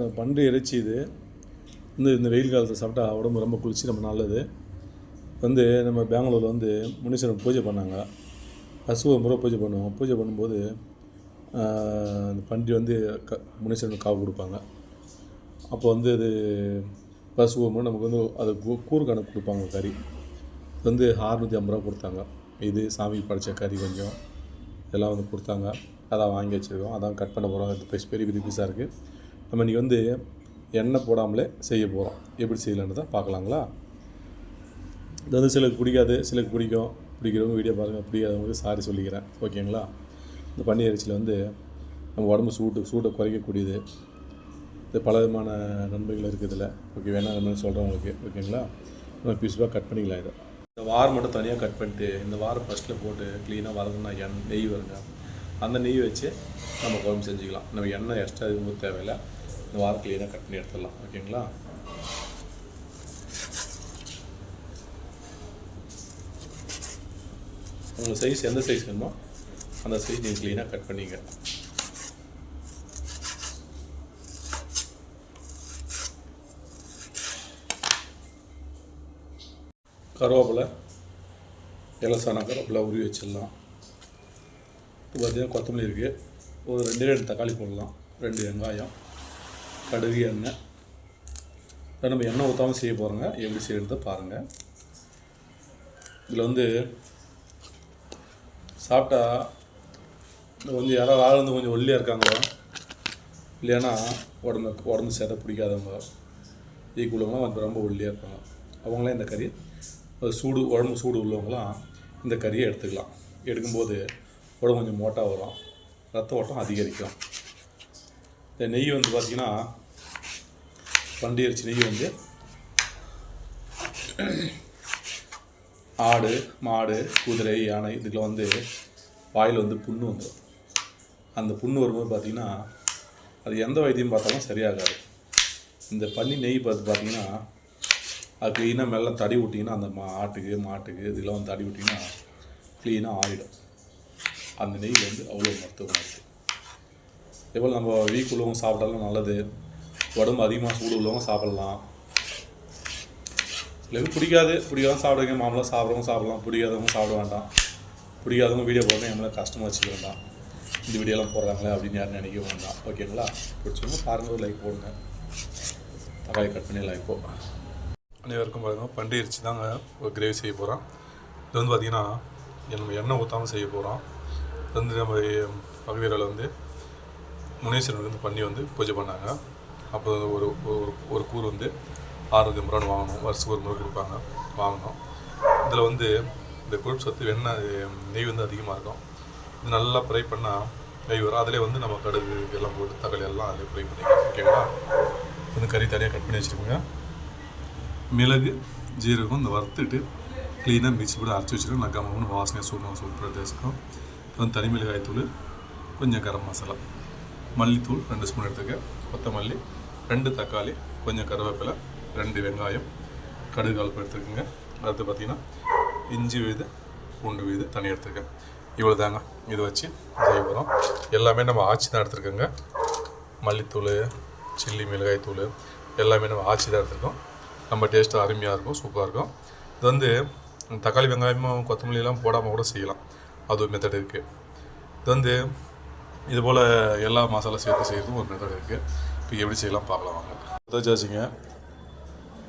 பன்றி இறைச்சி இது வந்து இந்த வெயில் காலத்தில் சாப்பிட்டா உடம்பு ரொம்ப குளிர்ச்சி ரொம்ப நல்லது. வந்து நம்ம பெங்களூரில் வந்து முனீஸ்வரன் பூஜை பண்ணாங்க. அசுவ முறை பூஜை பண்ணுவோம். பூஜை பண்ணும்போது அந்த பன்றி வந்து க முனீஸ்வரனுக்கு காவு கொடுப்பாங்க. அப்போ வந்து அது பசுவம் நமக்கு வந்து அது கூ- கூறு கணக்கு கொடுப்பாங்க கறி. வந்து அறுநூற்றி ஐம்பது ரூபா கொடுத்தாங்க. இது சாமிக்கு படைச்ச கறி கொஞ்சம். இதெல்லாம் வந்து கொடுத்தாங்க. அதான் வாங்கி வச்சுருக்கோம். அதான் கட் பண்ண போகிறோம் அது பெரிய பெரிய பீஸாக இருக்குது நம்ம இன்றைக்கி வந்து எண்ணெய் போடாமலே செய்ய போகிறோம் எப்படி செய்யலான்னு தான் பார்க்கலாங்களா? இது வந்து சிலருக்கு பிடிக்காது சிலருக்கு பிடிக்கும். பிடிக்கிறவங்க வீடியோ பாருங்கள் பிடிக்காதவங்களுக்கு சாரி சொல்லிக்கிறேன். ஓகேங்களா? இந்த பன்னீர் இறைச்சியில் வந்து நம்ம உடம்பு சூட்டு சூட்டை குறைக்கக்கூடியது. இது பல விதமான நன்மைகள் இருக்குது இதில். ஓகே வேணா வேணும்னு சொல்கிறவங்களுக்கு ஓகேங்களா? நம்ம பீஸ்பாக கட் பண்ணிக்கலாம் இதை. இந்த வாரம் மட்டும் தனியாக கட் பண்ணிட்டு இந்த வாரம் ஃபஸ்ட்டில் போட்டு க்ளீனாக வரதுன்னா எண் நெய் வருங்க. அந்த நெய் வச்சு நம்ம குழம்பு செஞ்சுக்கலாம். நம்ம எண்ணெய் எக்ஸ்ட்ரா எதுவும் தேவையில்லை. இந்த வாரம் க்ளீனாக கட் பண்ணி எடுத்துடலாம். ஓகேங்களா? உங்கள் சைஸ் எந்த சைஸ் வேணுமோ அந்த சைஸ் நீங்கள் க்ளீனாக கட் பண்ணிங்க கருவேப்பிலை இலசான கருவேப்பிலை உருவி வச்சிடலாம். இப்போ பார்த்தீங்கன்னா கொத்தமல்லி இருக்குது ஒரு ரெண்டு ரெண்டு தக்காளி போடலாம். ரெண்டு வெங்காயம். கடுகு எண்ணெய். நம்ம எண்ணெய் ஊற்றாமல் செய்ய போகிறோங்க எப்படி செய்யறது பாருங்கள் இதில் வந்து சாப்பிட்டா கொஞ்சம் யாராவது ஆள் வந்து கொஞ்சம் ஒல்லியாக இருக்காங்களோ? இல்லைன்னா உடம்பு உடம்பு சேத பிடிக்காதவங்க ஈக்குவலவங்களாம் வந்து ரொம்ப ஒல்லியாக இருப்பாங்க. அவங்களாம் இந்த கறி சூடு உடம்பு சூடு உள்ளவங்களாம் இந்த கறியை எடுத்துக்கலாம். எடுக்கும்போது உடம்பு கொஞ்சம் மோட்டாக வரும். ரத்த ஓட்டம் அதிகரிக்கும். இந்த நெய் வந்து பார்த்திங்கன்னா பண்டி அரிசி நெய் வந்து ஆடு மாடு குதிரை யானை இதில் வந்து வாயில் வந்து புண்ணு வந்துடும் அந்த புண்ணு வரும்போது பார்த்திங்கன்னா அது எந்த வைத்தியம் பார்த்தாலும் சரியாகாது. இந்த பன்னி நெய் பார்த்து பார்த்தீங்கன்னா அது க்ளீனாக மேலே தடி விட்டிங்கன்னா அந்த மா ஆட்டுக்கு மாட்டுக்கு இதெல்லாம் வந்து தடி விட்டிங்கன்னா க்ளீனாக ஆறிடும். அந்த நெய் வந்து அவ்வளோ மருத்துவமாக இருக்குது இதேபோல் நம்ம வீக் உள்ளவங்க சாப்பிட்டாலும் நல்லது. உடம்பு அதிகமாக சூடு உள்ளவங்க சாப்பிட்லாம். சில பேர் பிடிக்காது. பிடிக்காத சாப்பிடுங்க. மாமலாம் சாப்பிட்றவங்க சாப்பிடலாம். பிடிக்காதவங்க சாப்பிட வேண்டாம். பிடிக்காதவங்க வீடியோ போடுறேன் நம்மளை கஷ்டமாக வச்சுக்க வேண்டாம். இந்த வீடியோலாம் போடுறாங்களே அப்படின்னு யாரும் நினைக்க வேண்டாம். ஓகேங்களா பிடிச்சவங்க பாருங்க ஒரு லைக் போடுங்க. தக்காளி கட் பண்ணிடலாம் இப்போ அனைவருக்கும் பாருங்கள் பன்றி அரிசி தாங்க ஒரு கிரேவி செய்ய போகிறோம் இது வந்து பார்த்திங்கன்னா நம்ம எண்ணெய் ஊற்றாமல் செய்ய போகிறோம் இது வந்து நம்ம பகுதியில் வந்து முனீஸ்வரன் வந்து பண்ணி வந்து பூஜை பண்ணாங்க. அப்போ ஒரு ஒரு ஒரு கூறு வந்து ஆறுநூத்தி ஐம்பது ரூபான்னு வாங்கணும் வருஷத்துக்கு ஒரு முறை கொடுப்பாங்க வாங்கணும். இதில் வந்து இந்த கொழுப்பு சத்து வெண்ணெய் நெய் வந்து அதிகமாக இருக்கும். இது நல்லா ஃப்ரை பண்ணால் நெய் வரும். அதிலே வந்து நம்ம கடுகு எல்லாம் போட்டு தக்காளி எல்லாம் அதிலே ஃப்ரை பண்ணிக்கலாம். ஓகேங்களா வந்து கறி தனியாக கட் பண்ணி வச்சுருக்கோங்க. மிளகு ஜீரகம் இந்த வறுத்துட்டு க்ளீனாக மிக்ஸ் போட்டு அரைச்சி வச்சுருக்கோம். நான் வாசனையாக சூப்பராக சூப்பராக டேஸ்ட்டும் இது வந்து தனி மிளகாய் தூள் கொஞ்சம் கரம் மசாலா. மல்லித்தூள் ரெண்டு ஸ்பூன் எடுத்துக்க கொத்தமல்லி ரெண்டு தக்காளி கொஞ்சம் கருவேப்பிலை ரெண்டு வெங்காயம் கடுகு கலப்பு எடுத்துக்கோங்க அடுத்து பார்த்தீங்கன்னா இஞ்சி விழுது பூண்டு விழுது தனி எடுத்துக்க இவ்வளோ தாங்க இதை வச்சு செய்ய போகிறோம் எல்லாமே நம்ம ஆச்சி தான் எடுத்துருக்கோங்க. மல்லித்தூள் சில்லி மிளகாய் தூள் எல்லாமே நம்ம ஆச்சி தான் எடுத்துருக்கோம். நம்ம டேஸ்ட்டு அருமையாக இருக்கும் சூப்பராக இருக்கும். இது வந்து தக்காளி வெங்காயமும் கொத்தமல்லியெல்லாம் போடாமல் கூட செய்யலாம். அது ஒரு மெத்தட் இருக்குது இது வந்து இது போல் எல்லா மசாலா சேர்த்து செய்கிறதும் ஒரு மெத்தட் இருக்குது இப்போ எப்படி செய்யலாம் பார்க்கலாம் வாங்க. வச்சுங்க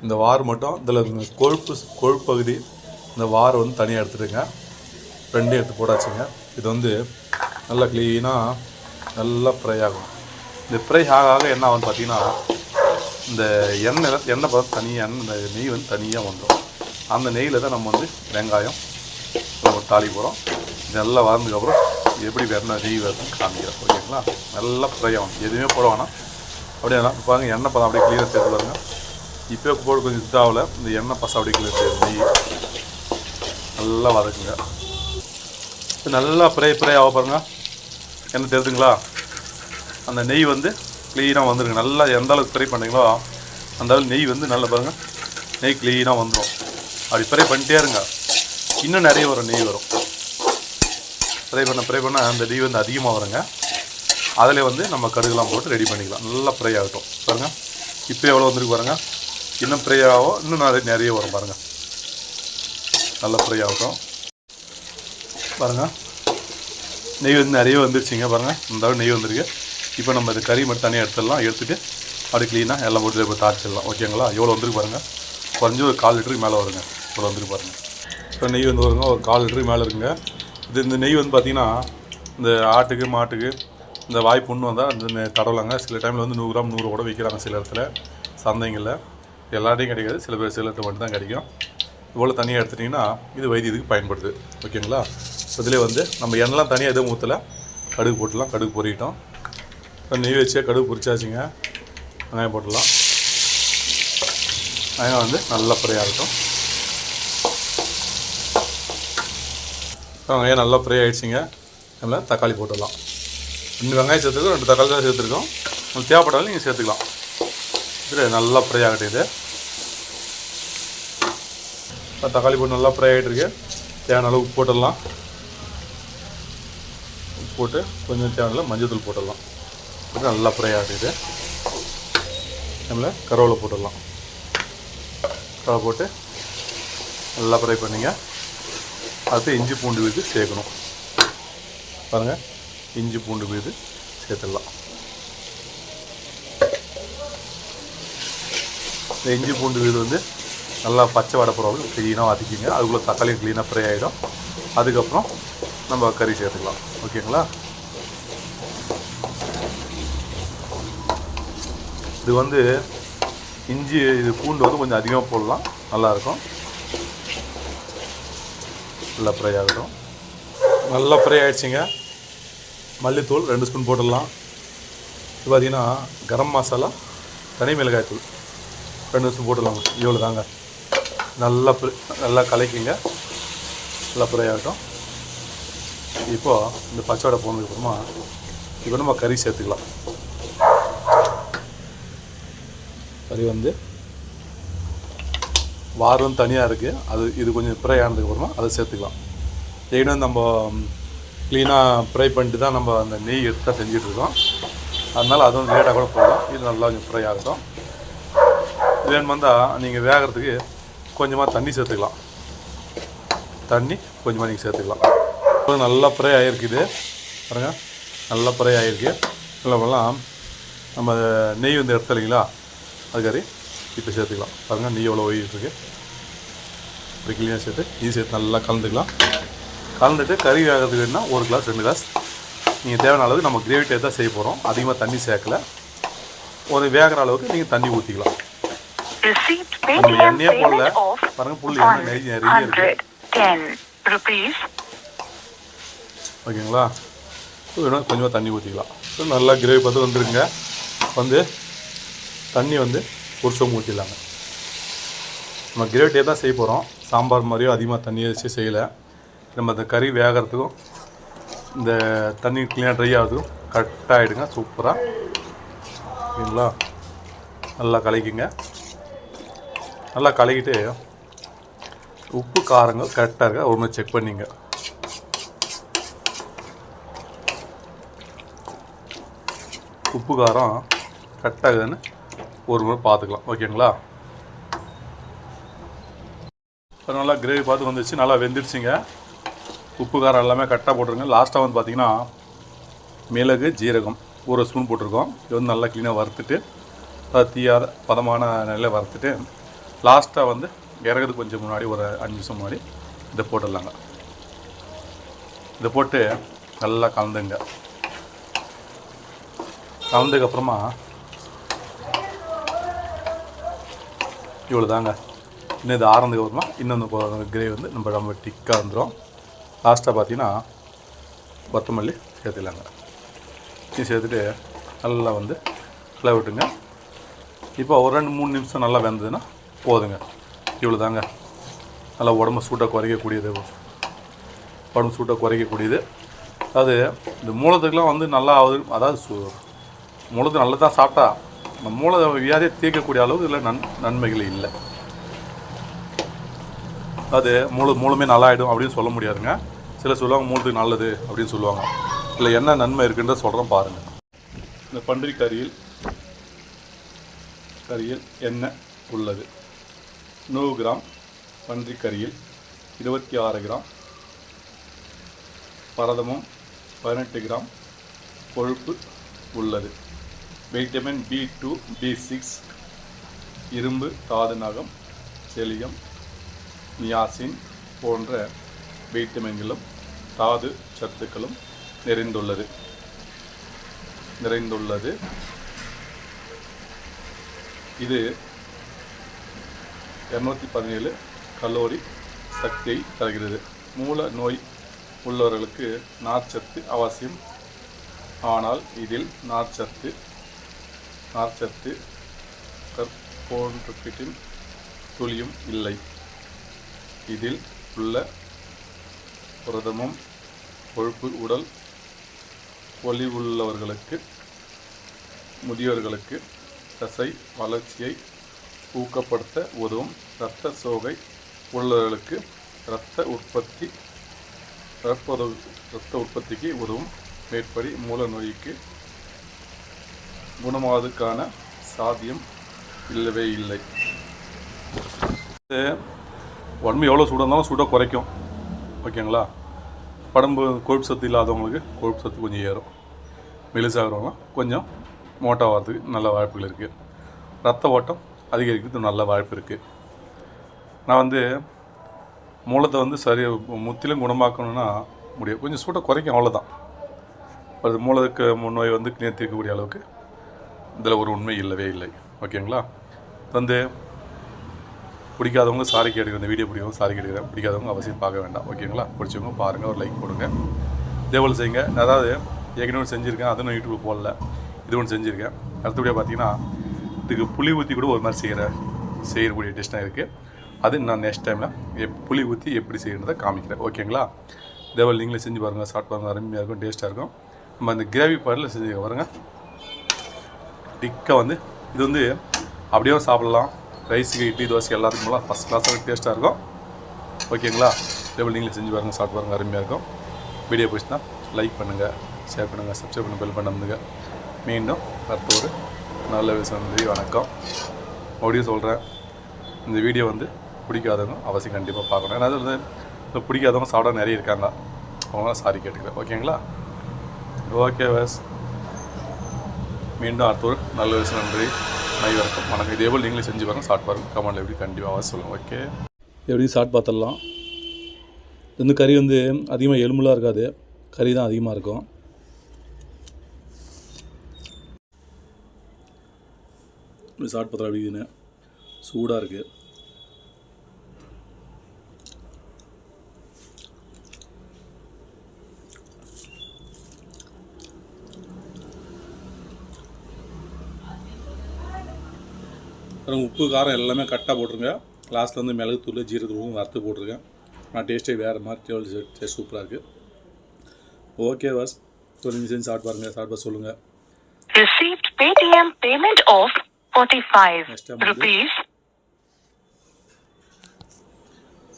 இந்த வார் மட்டும் இதில் இருக்க கொழுப்பு கொழுப்பு பகுதி இந்த வார் வந்து தனியாக எடுத்துடுங்க. ரெண்டும் எடுத்து போடாச்சுங்க இது வந்து நல்லா க்ளீனாக நல்லா ஃப்ரை ஆகும். இந்த ஃப்ரை ஆக ஆக என்ன ஆகும் பார்த்தீங்கன்னா இந்த எண்ணெய் எண்ணெய் பார்த்து தனியாக எண்ணெய் இந்த நெய் வந்து தனியாக வந்துடும் அந்த நெய்யில் தான் நம்ம வந்து வெங்காயம் நம்ம தாளி போகிறோம் நல்லா வளர்ந்ததுக்கப்புறம் எப்படி வெண்ணெய் நெய் வருதுன்னு காமிக்கிறேன் ஓகேங்களா நல்லா ஃப்ரை ஆகும் எதுவுமே போட வேணாம். அப்படியே வேணாம் பாருங்க எண்ணெய் பதம் அப்படியே கிளியராக சேர்த்து பாருங்க. இப்போ போட கொஞ்சம் இதாகல இந்த எண்ணெய் பசம் அப்படியே கிளியர் சேர்த்து நெய். நல்லா வதக்குங்க. இப்போ நல்லா ஃப்ரை ஃப்ரை ஆக பாருங்க. எண்ணெய் தெரியுதுங்களா அந்த நெய் வந்து க்ளீனாக வந்துடுங்க நல்லா எந்த அளவுக்கு ஃப்ரை பண்ணுறீங்களோ அந்த அளவுக்கு நெய் வந்து நல்லா பாருங்க. நெய் க்ளீனாக வந்துடும் அப்படி ஃப்ரை பண்ணிட்டே இருங்க. இன்னும் நிறைய வரும் நெய் வரும். ஃப்ரை பண்ண ஃப்ரை பண்ண அந்த நெய் வந்து அதிகமாக வருங்க. அதில் வந்து நம்ம கடுகுலாம் போட்டு ரெடி பண்ணிக்கலாம். நல்லா ஃப்ரை ஆகட்டும். பாருங்கள் இப்போ எவ்வளோ வந்துருக்கு பாருங்கள் இன்னும் ஃப்ரை ஆகும் இன்னும் நிறைய நிறைய வரும் பாருங்கள் நல்லா ஃப்ரை ஆகட்டும். பாருங்கள் நெய் வந்து நிறைய வந்துருச்சுங்க பாருங்கள் இந்த நெய் வந்திருக்கு. இப்போ நம்ம இது கறி மட்டும் தனியாக எடுத்துடலாம். எடுத்துகிட்டு அப்படி க்ளீனாக எல்லாம் போட்டு இப்போ தாளிச்சிடலாம். ஓகேங்களா எவ்வளோ வந்துருக்கு பாருங்கள் குறைஞ்சி ஒரு கால் லிட்டருக்கு மேலே வருங்க. இவ்வளோ வந்துருக்கு பாருங்கள் இப்போ நெய் வந்து வருங்க. ஒரு கால் லிட்டருக்கு மேலே இருக்குங்க. இது இந்த நெய் வந்து பார்த்திங்கன்னா இந்த ஆட்டுக்கு மாட்டுக்கு இந்த வாய் புண்ணு வந்தால் அந்த கடவுளாங்க தடவலாங்க. சில டைமில் வந்து நூறு கிராம் நூறு கூட விற்கிறாங்க சில இடத்துல. சந்தைங்களில். எல்லாத்தையும் கிடைக்காது. சில பேர் சில இடத்துல மட்டும் தான் கிடைக்கும். இவ்வளோ தனியாக எடுத்துட்டிங்கன்னா இது வைத்தியத்துக்கு பயன்படுது. ஓகேங்களா? இதிலே வந்து நம்ம எண்ணெய்லாம் தனியாக எதுவும் ஊற்றல கடுகு போட்டுடலாம். கடுகு பொறிக்கிட்டோம் இப்போ நெய் வச்சே கடுகு பொறிச்சாச்சுங்க. வெங்காயம் போட்டுடலாம். வெங்காயம் வந்து நல்லா இருக்கட்டும் ஆகட்டும் இப்போ வெங்காயம் நல்லா ஃப்ரை ஆகிடுச்சிங்க அதில் தக்காளி போட்டுடலாம். ரெண்டு வெங்காயம் சேர்த்துருக்கோம் ரெண்டு தக்காளி தான் சேர்த்துருக்கோம். உங்களுக்கு தேவைப்பட்டாலும் நீங்கள் சேர்த்துக்கலாம். இது நல்லா ஃப்ரை ஆகட்டும் இது. இப்போ தக்காளி போட்டு நல்லா ஃப்ரை ஆகிட்டு இருக்கு. தேவையான அளவு உப்பு போட்டுடலாம். உப்பு போட்டு கொஞ்சம் தேவையான மஞ்சள் தூள் போட்டுடலாம். போட்டு நல்லா ஃப்ரை ஆகிட்டு நம்மள கருவேப்பிலை போட்டுடலாம். கருவேப்பிலை போட்டு நல்லா ஃப்ரை பண்ணிங்க. அடுத்து இஞ்சி பூண்டு விழுது சேர்க்கணும். பாருங்கள் இஞ்சி பூண்டு விழுது சேர்த்துடலாம். இந்த இஞ்சி பூண்டு விழுது வந்து நல்லா பச்சை வடை போகிற க்ளீனாக வதக்கிங்க. அதுக்குள்ளே தக்காளி க்ளீனாக ஃப்ரை ஆகிடும் அதுக்கப்புறம் நம்ம கறி சேர்த்துக்கலாம். ஓகேங்களா? இது வந்து இஞ்சி இது பூண்டு வந்து கொஞ்சம் அதிகமாக போடலாம். நல்லாயிருக்கும் நல்லா ஃப்ரை ஆகட்டும். நல்லா ஃப்ரை ஆகிடுச்சிங்க மல்லித்தூள் ரெண்டு ஸ்பூன் போட்டுடலாம். இது பார்த்திங்கன்னா கரம் மசாலா தனி மிளகாய் தூள் ரெண்டு ஸ்பூன் போட்டுடலாம் இவ்வளோ தாங்க நல்லா நல்லா கலக்கிங்க. நல்லா ஃப்ரை ஆகட்டும். இப்போது இந்த பச்சோடை போனதுக்கப்புறமா இப்போ நம்ம கறி சேர்த்துக்கலாம். கறி வந்து வாரம் தனியாக இருக்குது அது இது கொஞ்சம் ஃப்ரை ஆனதுக்கப்புறமா அதை சேர்த்துக்கலாம். ஏன்னா நம்ம க்ளீனாக ப்ரை பண்ணிட்டு தான் நம்ம அந்த நெய் எடுத்து தான் செஞ்சிட்ருக்கோம் அதனால் அதுவும் லேட்டாக கூட போகலாம் இது நல்லா கொஞ்சம் ஃப்ரை ஆகட்டும் இது வேணும் வந்தால் நீங்கள் வேகிறதுக்கு கொஞ்சமாக தண்ணி சேர்த்துக்கலாம். தண்ணி கொஞ்சமாக நீங்கள் சேர்த்துக்கலாம். இப்போ நல்லா ஃப்ரை ஆகிருக்குது பாருங்கள் நல்லா ஃப்ரை ஆகிருக்கு நல்லா நம்ம நெய் வந்து எடுத்து இல்லைங்களா? அது இப்போ சேர்த்துக்கலாம். பாருங்கள் நெய் எவ்வளோ ஓடிட்டுருக்கு. இப்படி கிளீனாக சேர்த்து இது சேர்த்து நல்லா கலந்துக்கலாம். கலந்துட்டு கறி வேகிறதுக்கு வேணும்னா ஒரு கிளாஸ் ரெண்டு கிளாஸ் நீங்கள் தேவையான அளவுக்கு நம்ம கிரேவி டேஸ்ட் தான் செய்ய போகிறோம் அதிகமாக தண்ணி சேர்க்கல. ஒரு வேகிற அளவுக்கு நீங்கள் தண்ணி ஊற்றிக்கலாம் நம்ம எண்ணெயே போடல. payment of பாருங்க புல் எண்ணெய் நிறைய நிறைய இருக்கு 110 rupees. ஓகேங்களா? வேணும் கொஞ்சமாக தண்ணி ஊற்றிக்கலாம் நல்லா கிரேவி பார்த்து வந்துருங்க. வந்து தண்ணி வந்து ஒரு சொம்பு ஊற்றிடலாங்க நம்ம கிரேட்டே தான் செய்ய போகிறோம் சாம்பார் மாதிரியோ அதிகமாக தண்ணி வச்சு செய்யலை. நம்ம அந்த கறி வேகிறதுக்கும் இந்த தண்ணி க்ளீனாக ட்ரை ஆகுதுக்கும் கரெக்டாக ஆகிடுங்க சூப்பராக சரிங்களா? நல்லா கலக்கிங்க. நல்லா கலக்கிட்டு உப்பு காரங்கள் கரெக்டாக இருக்கா? ஒன்று செக் பண்ணிங்க. உப்பு காரம் கரெக்டாக இருக்குதுன்னு ஒரு முறை பார்த்துக்கலாம். ஓகேங்களா? இப்போ நல்லா கிரேவி பார்த்து வந்துச்சு நல்லா வெந்துடுச்சிங்க உப்பு காரம் எல்லாமே கரெக்டாக போட்டுருங்க. லாஸ்ட்டாக வந்து பார்த்தீங்கன்னா மிளகு ஜீரகம் ஒரு ஸ்பூன் போட்டிருக்கோம். இது வந்து நல்லா க்ளீனாக வறுத்துட்டு தீயாத பதமான நிலையில் வறுத்துட்டு லாஸ்ட்டாக வந்து இறகுறதுக்கு கொஞ்சம் முன்னாடி ஒரு அஞ்சு நிமிஷம் முன்னாடி இதை போட்டுடலாங்க. இதை போட்டு நல்லா கலந்துங்க. கலந்ததுக்கப்புறமா இவ்வளோ தாங்க இன்னும் இது ஆறதுக்கு அப்புறமா இன்னொன்று கிரேவி வந்து நம்ம ரொம்ப டிக்காக வந்துடும் லாஸ்ட்டாக பார்த்தீங்கன்னா கொத்தமல்லி சேர்த்துலாங்க இது சேர்த்துட்டு நல்லா வந்து கிளை விட்டுங்க. இப்போ ஒரு ரெண்டு மூணு நிமிஷம் நல்லா வெந்ததுன்னா போதுங்க. இவ்வளோ தாங்க நல்லா உடம்பு சூட்டாக குறைக்கக்கூடியது. உடம்பு சூட்டாக குறைக்கக்கூடியது. அதாவது இந்த மூலத்துக்கெலாம் வந்து நல்லா ஆகுது அதாவது சு மூலத்தை நல்லா தான் சாப்பிட்டா நம்ம மூல வியாதியை தீர்க்கக்கூடிய அளவு இதில் நன் நன்மைகள் இல்லை. அது மூல மூலமே நல்லாயிடும் அப்படின்னு சொல்ல முடியாதுங்க. சில சொல்லுவாங்க மூலத்துக்கு நல்லது அப்படின்னு சொல்லுவாங்க. இல்லை என்ன நன்மை இருக்குன்றத சொல்கிறோம் பாருங்கள் இந்த பன்றி கறியில் கறியில் என்ன உள்ளது? நூறு கிராம் பன்றி கறியில் இருபத்தி ஆறு கிராம் பரதமும் பதினெட்டு கிராம் கொழுப்பு உள்ளது. Vitamin B two B six இரும்பு தாது நகம் செலியம் நியாசின் போன்ற வைட்டமின்களும் தாது சத்துக்களும் நிறைந்துள்ளது. நிறைந்துள்ளது. இது இரநூத்தி பதினேழு கலோரி சக்தியை தருகிறது. மூல நோய் உள்ளவர்களுக்கு நார்ச்சத்து அவசியம். ஆனால் இதில் நார்ச்சத்து நார்ச்சத்து கற்போன்றின் துளியும் இல்லை. இதில் உள்ள புரதமும் கொழுப்பு உடல் ஒளிவுள்ளவர்களுக்கு முதியோர்களுக்கு தசை வளர்ச்சியை ஊக்கப்படுத்த உதவும் இரத்த சோகை உள்ளவர்களுக்கு இரத்த உற்பத்தி இரத்த இரத்த உற்பத்திக்கு உதவும் மேற்படி மூல நோய்க்கு குணமாவதற்கான சாத்தியம் இல்லவே இல்லை. உடம்பு எவ்வளோ சூடாக இருந்தாலும் சூடாக குறைக்கும். ஓகேங்களா? உடம்பு கொழுப்பு சத்து இல்லாதவங்களுக்கு கொழுப்பு சத்து கொஞ்சம் ஏறும். மெலிசாகிறவங்களாம் கொஞ்சம் மோட்டாகிறதுக்கு நல்ல வாய்ப்புகள் இருக்குது ரத்த ஓட்டம் அதிகரிக்கிறதுக்கு நல்ல வாய்ப்பு இருக்குது நான் வந்து மூலத்தை வந்து சரி முற்றிலும் குணமாக்கணும்னா முடியும் கொஞ்சம் சூட்டை குறைக்கும் அவ்வளோதான் அது மூலத்துக்கு நோய் வந்து தீர்க்கக்கூடிய அளவுக்கு இதில் ஒரு உண்மை இல்லவே இல்லை. ஓகேங்களா? வந்து பிடிக்காதவங்க சாரி கேட்குறேன் இந்த வீடியோ பிடிக்கவங்க சாரி கேட்குறேன் பிடிக்காதவங்க அவசியம் பார்க்க வேண்டாம். ஓகேங்களா? பிடிச்சவங்க பாருங்கள் ஒரு லைக் போடுங்க. இதே போல் செய்யுங்க. நான் அதாவது ஏற்கனவே ஒன்று செஞ்சுருக்கேன். அதுவும் யூடியூப் போடல. இது ஒன்று செஞ்சுருக்கேன். அடுத்தபடியாக பார்த்தீங்கன்னா இதுக்கு புளி ஊற்றி கூட ஒரு மாதிரி செய்கிற செய்யக்கூடிய டெஸ்ட்டாக இருக்குது அது நான் நெக்ஸ்ட் டைமில் எப் புளி ஊற்றி எப்படி செய்யணுன்றதை காமிக்கிறேன். ஓகேங்களா? இதே போல் நீங்களே செஞ்சு பாருங்கள் சாப்பிட்டு பாருங்கள் அருமையாக இருக்கும் டேஸ்ட்டாக இருக்கும். நம்ம அந்த கிரேவி பாடலில் செஞ்சு பாருங்கள் டிக்கை வந்து இது வந்து அப்படியே சாப்பிடலாம். ரைஸுக்கு இட்லி தோசை எல்லாத்துக்குமெல்லாம் ஃபஸ்ட் கிளாஸாக டேஸ்ட்டாக இருக்கும். ஓகேங்களா டேபிள் நீங்களே செஞ்சு பாருங்கள் சாப்பிட்டு பாருங்கள் அருமையாக இருக்கும். வீடியோ பிடிச்சினா லைக் பண்ணுங்கள் ஷேர் பண்ணுங்கள் சப்ஸ்கிரைப் பண்ண பெல் பண்ணுங்க மீண்டும் அடுத்த ஒரு நல்ல விஷயம் வணக்கம். மறுபடியும் சொல்கிறேன் இந்த வீடியோ வந்து பிடிக்காதவங்க அவசியம் கண்டிப்பாக பார்க்கணும். ஏன்னா அது வந்து பிடிக்காதவங்க சாப்பிட நிறைய இருக்காங்க அவங்களாம் சாரி கேட்டுக்கிறேன். ஓகேங்களா ஓகே வேஸ் மீண்டும் அடுத்த ஒரு நல்ல விஷயம் நன்றி. அனைவருக்கும் வணக்கம். இதே போல் நீங்களே செஞ்சு பாருங்கள் ஷார்ட் பாருங்க. கமெண்ட்ல எப்படி கண்டிப்பாக சொல்லுங்கள் ஓகே எப்படி ஷார்ட் பார்த்துடலாம். இது வந்து கறி வந்து அதிகமாக எலும்புலாம் இருக்காது. கறி தான் அதிகமாக இருக்கும். இப்படி சாப்பிட்டு பார்த்தா எப்படின்னு சூடாக இருக்குது அப்புறம் உப்பு காரம் எல்லாமே கரெக்டாக போட்டிருங்க. லாஸ்ட்டில் வந்து மிளகு தூள் ஜீரகத்தூளும் வறுத்து போட்டிருக்கேன். ஆனால் டேஸ்ட்டே வேறு மாதிரி டேஸ்ட் டேஸ்ட் சூப்பராக இருக்குது ஓகே வாஸ் ஸோ நீங்கள் செஞ்சு சாப்பிட்டு பாருங்கள் சாப்பிட்டு சொல்லுங்கள் Received Paytm payment of 45 Next time, rupees.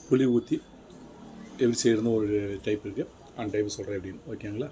புளி ஊற்றி எப்படி செய்யறதுன்னு ஒரு டைப் இருக்குது அந்த டைப் சொல்கிறேன் எப்படின்னு ஓகேங்களா